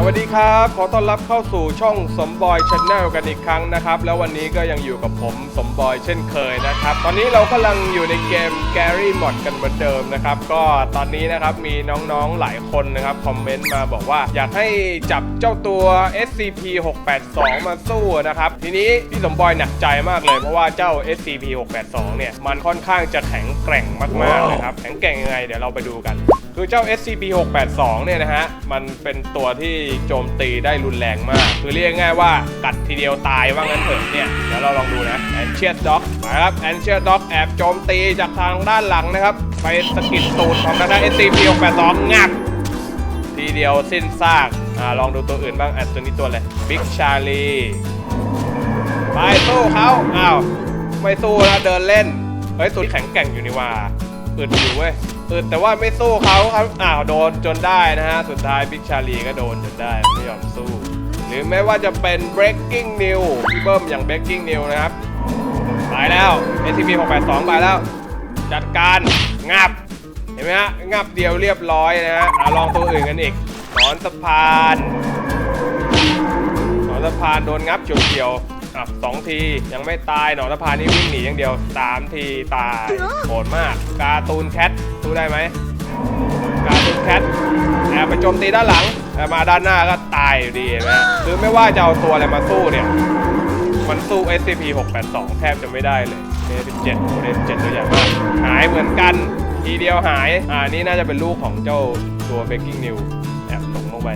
สวัสดีครับ ขอต้อนรับเข้าสู่ช่องสมบอยชแนลกันอีกครั้งนะครับ แล้ววันนี้ก็ยังอยู่กับผมสมบอยเช่นเคยนะครับ ตอนนี้เรากำลังอยู่ในเกม Gary Mod กันเหมือนเดิมนะครับ ก็ตอนนี้นะครับมีน้องๆหลายคนนะครับคอมเมนต์มาบอกว่าอยากให้จับเจ้าตัว SCP 682มาสู้นะครับ ทีนี้พี่สมบอยหนักใจมากเลยเพราะว่าเจ้า SCP 682เนี่ยมันค่อนข้างจะแข็งแกร่งมากๆนะครับแข็งแกร่งยังไงเดี๋ยวเราไปดูกัน คือเจ้า SCP-682 เนี่ยนะฮะ มันเป็นตัวที่โจมตีได้รุนแรงมาก คือเรียกง่ายว่ากัดทีเดียวตายว่างั้นเถอะเนี่ย เดี๋ยวเราลองดูนะ Ancient Dog มาครับ Ancient Dog แอบโจมตีจากทางด้านหลังนะครับ ไปสกิดตูดของทางด้าน SCP-682 งับทีเดียวสิ้นซากอ่าลองดูตัวอื่นบ้างอะตัวนี้ตัวอะไร Big Charlie ไปสู้เขาอ้าวไม่สู้นะเดินเล่นเฮ้ยตัวนี้แข็งแกร่งอยู่นี่ว่าอึดอยู่เว้ย อึดแต่ว่าไม่สู้เขาครับอ้าวโดนจนได้นะฮะ สุดท้ายบิ๊กชาลีก็โดนจนได้ไม่ยอมสู้ หรือแม้ว่าจะเป็น breaking new พี่เบิ้มอย่าง breaking new นะครับไปแล้ว SCP 682ไปแล้ว จัดการงับ เห็นไหมฮะงับเดียวเรียบร้อยนะฮะลองตัวอื่นกันอีกหนอนสะพานหนอนสะพานโดนงับเฉียวๆ อะสองที ยังไม่ตายหนอนสะพานนี่วิ่งหนีอย่างเดียวสามทีตายโหดมาก การ์ตูนแคทสู้ได้ไหมการ์ตูนแคทแอบไปโจมตีด้านหลังแต่มาด้านหน้าก็ตายอยู่ดีเห็นไหมคือไม่ว่าจะเอาตัวอะไรมาสู้เนี่ย มันสู้ SCP 682 แทบจะไม่ได้เลยเดนเจ็ดเดนเจ็ดตัวใหญ่มากหายเหมือนกัน ทีเดียวหาย อ่านี่น่าจะเป็นลูกของเจ้าตัว Breaking New แอบตกลงไป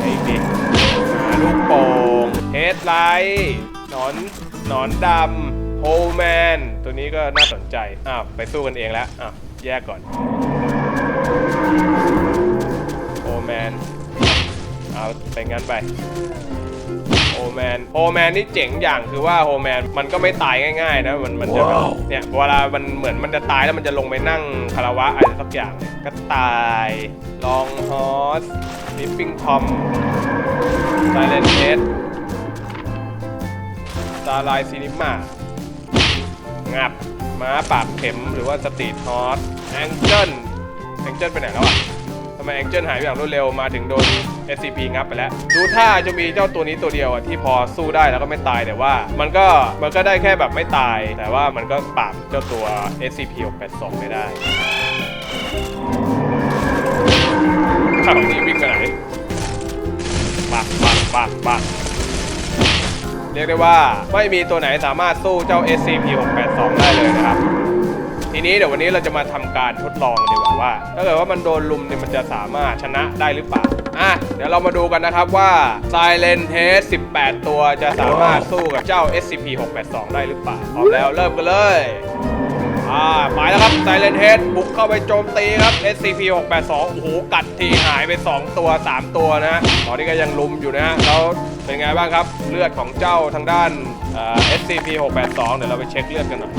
ไอ้ดิหาลูกโป่งเฮดไลท์ห นอนหนอนดำโฮแมน ตัวนี้ก็น่าสนใจ อ้าว ไปสู้กันเองแล้ว อ้าว แยกก่อนโฮแมน เอาไปงั้นไปโฮแมนโฮแมนนี่เจ๋งอย่างคือว่าโฮแมนมันก็ไม่ตายง่ายๆนะมันมันจะแบบเนี่ยเวลามันเหมือนมันจะตายแล้วมันจะลงไปนั่งคาราวะอะไรสักอย่างเนี่ยก็ตายลองฮอสลิปปิ้งทอมไซเลนเฮด ซาไลซีนิม่างับ ม้าปากเข็มหรือว่าสตรีทฮอสแองเจิลแองเจิลไปไหนแล้วอะทำไมแองเจิลหายไปอย่างรวดเร็วมาถึงโดน SCP งับไปแล้ว ดูท่าจะมีเจ้าตัวนี้ตัวเดียวอะที่พอสู้ได้แล้วก็ไม่ตายแต่ว่า มันก็มันก็ได้แค่แบบไม่ตาย แต่ว่ามันก็ปราบเจ้าตัว SCP 682ไม่ได้ เรียกได้ว่าไม่มีตัวไหนสามารถสู้เจ้า SCP 682 ได้เลยนะครับ ทีนี้เดี๋ยววันนี้เราจะมาทำการทดลองดีกว่าว่า ถ้าเกิดว่ามันโดนลุมเนี่ยมันจะสามารถชนะได้หรือเปล่าอะเดี๋ยวเรามาดูกันนะครับว่า Silent Test 18 ตัวจะสามารถสู้กับเจ้า SCP 682 ได้หรือเปล่าพร้อมแล้วเริ่มกันเลย อ่าไปแล้วครับ Silent Head บุกเข้าไปโจมตีครับ SCP 682โอ้โหกัดทีหายไป 2 ตัว 3 ตัวนะฮะตอนนี้ก็ยังลุมอยู่นะฮะแล้วเป็นไงบ้างครับเลือดของเจ้าทางด้าน SCP 682เดี๋ยวเราไปเช็คเลือดกันหน่อย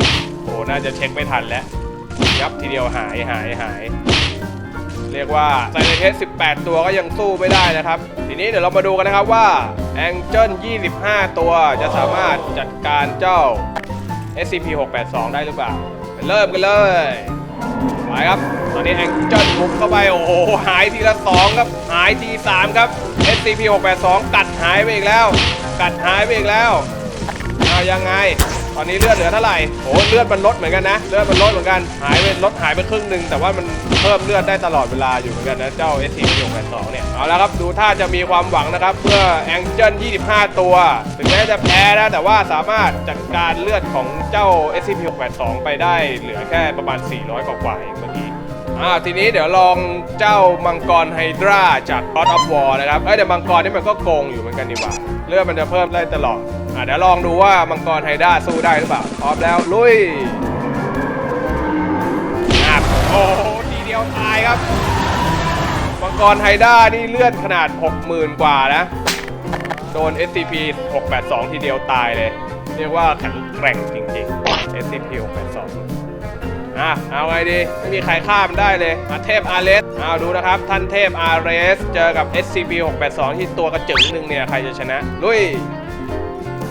โอ้น่าจะเช็คไม่ทันแล้วยับทีเดียวหายหายหายเรียกว่าไซเลนเทส18 ตัวก็ยังสู้ไม่ได้นะครับ ทีนี้เดี๋ยวเรามาดูกันนะครับว่าแองเจิล25 ตัวจะสามารถจัดการเจ้า SCP 682ได้หรือเปล่า เริ่มกันเลยไปครับ ตอนนี้แองเจิลบุกเข้าไป โอ้โห หายทีละ2ครับ หายทีสามครับ SCP 682กัดหายไปอีกแล้ว กัดหายไปอีกแล้วเอายังไง ตอนนี้เลือดเหลือเท่าไหร่โอ้เลือดมันลดเหมือนกันนะเลือดมันลดเหมือนกันหายไปลดหายไปครึ่งหนึ่งแต่ว่ามันเพิ่มเลือดได้ตลอดเวลาอยู่เหมือนกันนะเจ้า s c p 682เนี่ยเอาละครับดูท่าจะมีความหวังนะครับเพื่อแองเจิล25 ตัว ถึงแม้จะแพ้นะแต่ว่าสามารถจัดการเลือดของเจ้า SCP 682ไปได้เหลือแค่ประมาณ 400 กว่าๆเองเมื่อกี้อ่าทีนี้เดี๋ยวลองเจ้ามังกรไฮดราจาก God of War นะครับ เอ้ยแต่มังกรนี่มันก็โกงอยู่เหมือนกันนี่หว่า เลือดมันจะเพิ่มได้ตลอด อ่าเดี๋ยวลองดูว่ามังกรไฮดราสู้ได้หรือเปล่าพร้อมแล้วลุยงับโอ้โหทีเดียวตายครับ มังกรไฮดรานี่เลือดขนาด 60,000 กว่านะ โดน SCP 682 ทีเดียวตายเลย เรียกว่าแข็งแกร่งจริงๆ SCP 682อะเอาไงดี ไม่มีใครข้ามได้เลยมาเทพอาร์เรสเอาดูนะครับ ท่านเทพอาร์เรส เจอกับ SCP 682 ที่ตัวกระจึงหนึ่งเนี่ย ใครจะชนะ ลุย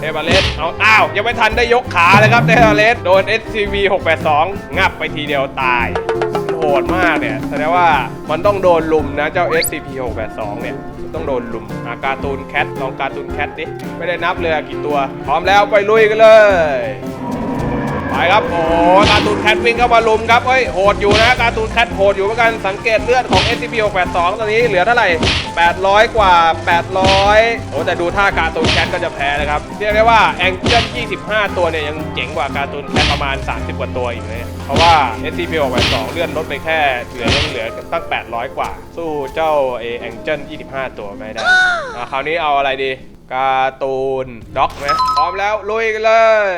ทพอาเลสเอาอ้าว ยังไม่ทันได้ยกขาเลยครับเทพอาเลสโดน SCV 682 งับไปทีเดียวตายโหดมากเนี่ยแสดงว่ามันต้องโดนลุมนะเจ้า SCP-682 เนี่ยมันต้องโดนลุมอาการ์ตูนแคทลองการ์ตูนแคทดิไม่ได้นับเลยอกี่ตัว พร้อมแล้วไปลุยกันเลย ไปครับโอ้โหการ์ตูนแคทวิ่งเข้ามาลุมครับเฮ้ยโหดอยู่นะการ์ตูนแคทโหดอยู่เหมือนกันสังเกตเลือดของ SCP-682 ตอนนี้เหลือเท่าไหร่ 800 กว่า 800 โอ้แต่ดูท่าการ์ตูนแคทก็จะแพ้นะครับเรียกได้ว่าแองเจิล25 ตัวเนี่ยยังเจ๋งกว่าการ์ตูนแคทประมาณ 30 กว่าตัวอีกเลยเพราะว่า SCP-682 เลื่อนลดไปแค่เหลือยังเหลือตั้ง 800 กว่า สู้เจ้าเอแองเจิล25 ตัวไม่ได้คราวนี้เอาอะไรดีการ์ตูนด็อกไหมพร้อมแล้วลุยกันเลย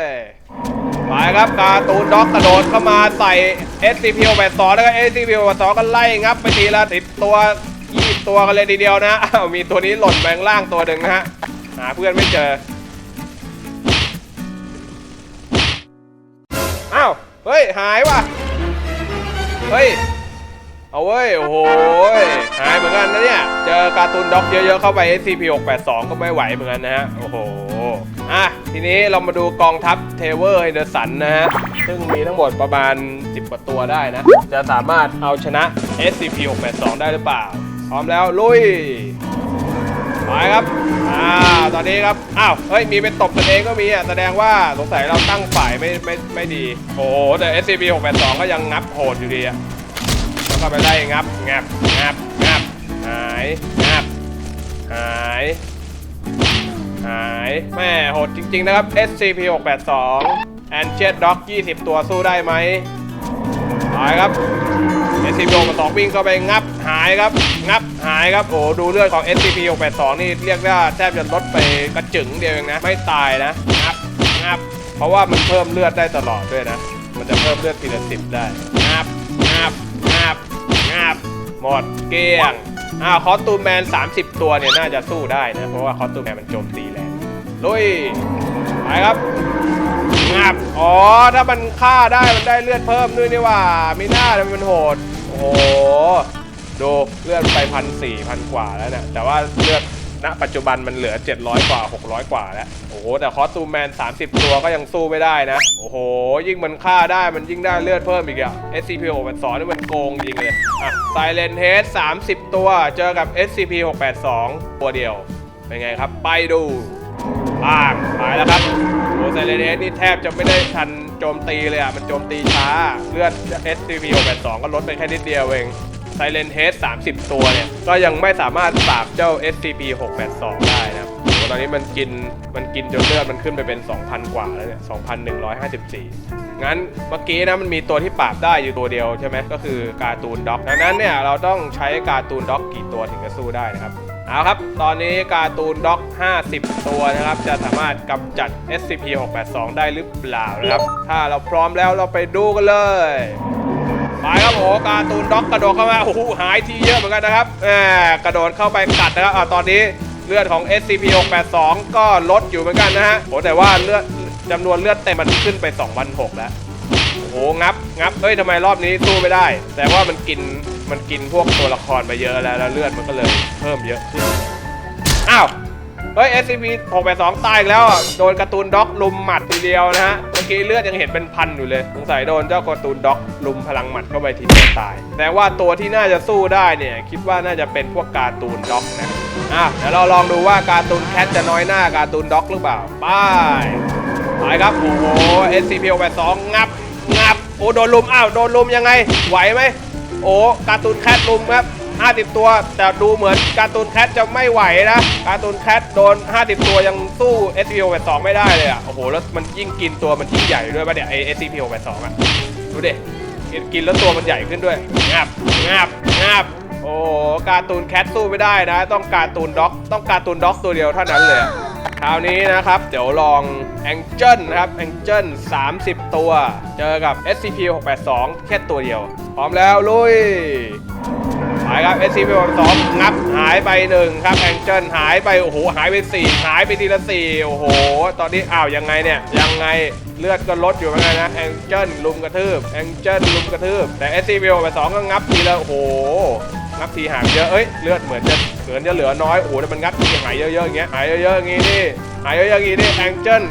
ครับการ์ตูนด็อกกระโดดเข้ามาใส่ SCP 82แล้วก็ SCP 82ก็ไล่งับไปทีละสิบตัวยี่ตัวกันเลยทีเดียวนะอ้าวมีตัวนี้หล่นแบงล่างตัวหนึ่งนะฮะหาเพื่อนไม่เจออ้าวเฮ้ยหายว่ะเฮ้ยเอาเว้ยโอ้โหยหายเหมือนกันนะเนี่ยเจอการ์ตูนด็อกเยอะๆเข้าไป SCP-682 ก็ไม่ไหวเหมือนกันนะฮะโอ้โห อะทีนี้เรามาดูกองทัพเทเวอร์ไฮเดอร์สันนะฮะ ซึ่งมีทั้งหมดประมาณ 10กว่าตัวได้นะ จะสามารถเอาชนะ SCP-682 ได้หรือเปล่า พร้อมแล้วลุยไปครับ อ่า ตอนนี้ครับ อ้าว เฮ้ย มีเป็นตบกันเองก็มีอะ แสดงว่าสงสัยเราตั้งฝ่ายไม่ไม่ไม่ดี โอ้โห แต่ SCP-682 ก็ยังงับโหดอยู่ดีอะแล้วก็ไปไล่งับงับงับงับหายงับหาย หายแม่โหดจริง ๆ นะครับ SCP-682 a n c h e t Dog 20 ตัวสู้ได้ไหมหายครับ SCP-682 วิ่งเข้าไปงับหายครับ งับหายครับ โอ้ดูเลือดของ SCP-682 นี่เรียกว่าแทบจะลดไปกระจึงเดียวเองนะ ไม่ตายนะ งับ งับ เพราะว่ามันเพิ่มเลือดได้ตลอดด้วยนะ มันจะเพิ่มเลือดทีละสิบได้ งับ งับ งับ งับ หมดเกลี้ยง อ่าคอสตูมแมน 30 ตัวเนี่ยน่าจะสู้ได้นะ เพราะว่าคอสตูมแมนมันโจมตีแรงลุยไปครับงับอ๋อ ถ้ามันฆ่าได้มันได้เลือดเพิ่มด้วยนี่ว่ามีหน้าทำไมมันโหด โอ้โห ดูเลือดไปพันสี่พันกว่าแล้วเนี่ยแต่ว่าเลือด ณปัจจุบันมันเหลือ 700 กว่า 600 กว่าแล้ว โอ้โห แต่คอสตูมแมน 30 ตัวก็ยังสู้ไม่ได้นะ โอ้โห ยิ่งมันฆ่าได้มันยิ่งได้เลือดเพิ่มอีกอะ SCP 682 นี่มันโกงจริงเลย อะ Silent Head 30 ตัว เจอกับ SCP 682 ตัวเดียว เป็นไงครับ ไปดูล่างหายแล้วครับโอ้ไซเลนเอสนี่แทบจะไม่ได้ทันโจมตีเลยอะมันโจมตีช้า เลือด SCP 682 ก็ลดไปแค่นิดเดียวเอง ไซเลนเฮด30 ตัวเนี่ย ก็ยังไม่สามารถปราบเจ้า SCP 682ได้นะครับตอนนี้มันกินมันกินจนเลือดมันขึ้นไปเป็น 2,000 กว่าแล้วเนี่ย2,154 งั้นเมื่อกี้นะมันมีตัวที่ปราบได้อยู่ตัวเดียวใช่ไหมก็คือการ์ตูนด็อกดังนั้นเนี่ยเราต้องใช้การ์ตูนด็อกกี่ตัวถึงจะสู้ได้นะครับเอาครับ ตอนนี้การ์ตูนด็อก 50 ตัวนะครับ จะสามารถกำจัด SCP-682 ได้หรือเปล่านะครับ ถ้าเราพร้อมแล้วเราไปดูกันเลย ไปครับโอ้การ์ตูนด็อกกระโดดเข้ามาโอ้โหหายทีเยอะเหมือนกันนะครับแหมกระโดดเข้าไปกัดนะครับอ่าตอนนี้เลือดของ SCP-682 ก็ลดอยู่เหมือนกันนะฮะโอ้แต่ว่าเลือดจำนวนเลือดเต็มมันขึ้นไป2,006แล้วโอ้โหงับงับเฮ้ยทำไมรอบนี้สู้ไม่ได้ แต่ว่ามันกินมันกินพวกตัวละครไปเยอะแล้วแล้วเลือดมันก็เลยเพิ่มเยอะขึ้นอ้าว เฮ้ย SCP 682ตายอีกแล้วอะโดนการ์ตูนด็อกลุมหมัดทีเดียวนะฮะ เมื่อกี้เลือดยังเห็นเป็นพันอยู่เลย สงสัยโดนเจ้าการ์ตูนด็อกลุมพลังหมัดเข้าไปทีเดียวตาย แต่ว่าตัวที่น่าจะสู้ได้เนี่ย คิดว่าน่าจะเป็นพวกการ์ตูนด็อกนะ อะ เดี๋ยวเราลองดูว่าการ์ตูนแคทจะน้อยหน้าการ์ตูนด็อกหรือเปล่า ไปไปครับ โอ้โห SCP 682งับ งับ โอ้ โดนลุม อ้าว โดนลุมยังไง ไหวไหม โอ้ การ์ตูนแคทลุมครับ 50 ตัว แต่ดูเหมือนการ์ตูนแคทจะไม่ไหวนะการ์ตูนแคทโดน 50 ตัวยังสู้ SCP 682ไม่ได้เลยอะโอ้โหแล้วมันยิ่งกินตัวมันยิ่งใหญ่ด้วยป่ะเนี่ยไอ SCP 682อะดูดิกินกินแล้วตัวมันใหญ่ขึ้นด้วยงับงับงับโอ้การ์ตูนแคทสู้ไม่ได้นะ ต้องการ์ตูนด็อก ต้องการ์ตูนด็อกตัวเดียวเท่านั้นเลยคราวนี้นะครับ เดี๋ยวลอง Angel นะครับ Angel 30 ตัว เจอกับ SCP 682แค่ตัวเดียว พร้อมแล้ว ลุย ไปครับ SCP 682งับหายไปหนึ่งครับ Angel หายไปโอ้โหหายไป4หายไปทีละ4โอ้โห ตอนนี้อ้าวยังไงเนี่ยยังไงเลือดก็ลดอยู่เหมือนกันนะ Angel ลุมกระทืบ Angel ลุมกระทืบแต่ SCP 682ก็งับทีละโอ้โหงับทีหางเยอะเอ้ยเลือดเหมือนจะเหมือนจะเหลือน้อยโอ้โหแต่มันงับทีหายเยอะๆอย่างเงี้ยหายเยอะๆอย่างงี้นี่หายเยอะๆอย่างงี้นี่แองเจิล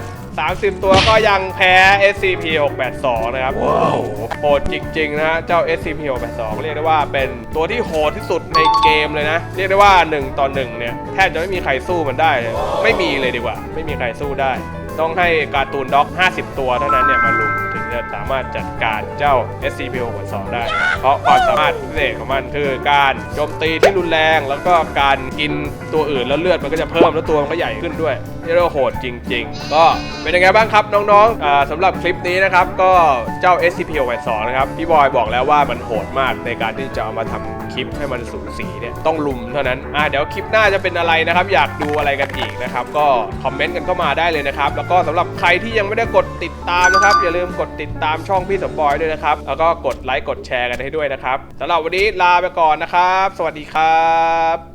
30 ตัวก็ยังแพ้ SCP-682 นะครับ โอ้โหโหดจริงๆนะฮะเจ้า SCP-682 เรียกได้ว่าเป็นตัวที่โหดที่สุดในเกมเลยนะ เรียกได้ว่า 1 ต่อ 1 เนี่ย แทบจะไม่มีใครสู้มันได้เลยไม่มีเลยดีกว่า ไม่มีใครสู้ได้ ต้องให้การ์ตูนด็อก 50 ตัวเท่านั้นเนี่ยมาลุมถึงจะสามารถจัดการเจ้า SCP-682 ได้ เพราะความสามารถพิเศษของมันคือการโจมตีที่รุนแรง แล้วก็การกินตัวอื่นแล้วเลือดมันก็จะเพิ่มแล้วตัวมันก็ใหญ่ขึ้นด้วย นี่เราโหดจริง ๆ ก็เป็นยังไงบ้างครับน้องๆอ่าสำหรับคลิปนี้นะครับ ก็เจ้า SCP-682 นะครับพี่บอยบอกแล้วว่ามันโหดมากในการที่จะเอามาทำคลิปให้มันสูสีเนี่ยต้องลุมเท่านั้นอ่าเดี๋ยวคลิปหน้าจะเป็นอะไรนะครับ อยากดูอะไรกันอีกนะครับ ก็คอมเมนต์กันเข้ามาได้เลยนะครับ แล้วก็สำหรับใครที่ยังไม่ได้กดติดตามนะครับ อย่าลืมกดติดตามช่องพี่สมบอยด้วยนะครับแล้วก็กดไลค์กดแชร์กันให้ด้วยนะครับสำหรับวันนี้ลาไปก่อนนะครับ สวัสดีครับ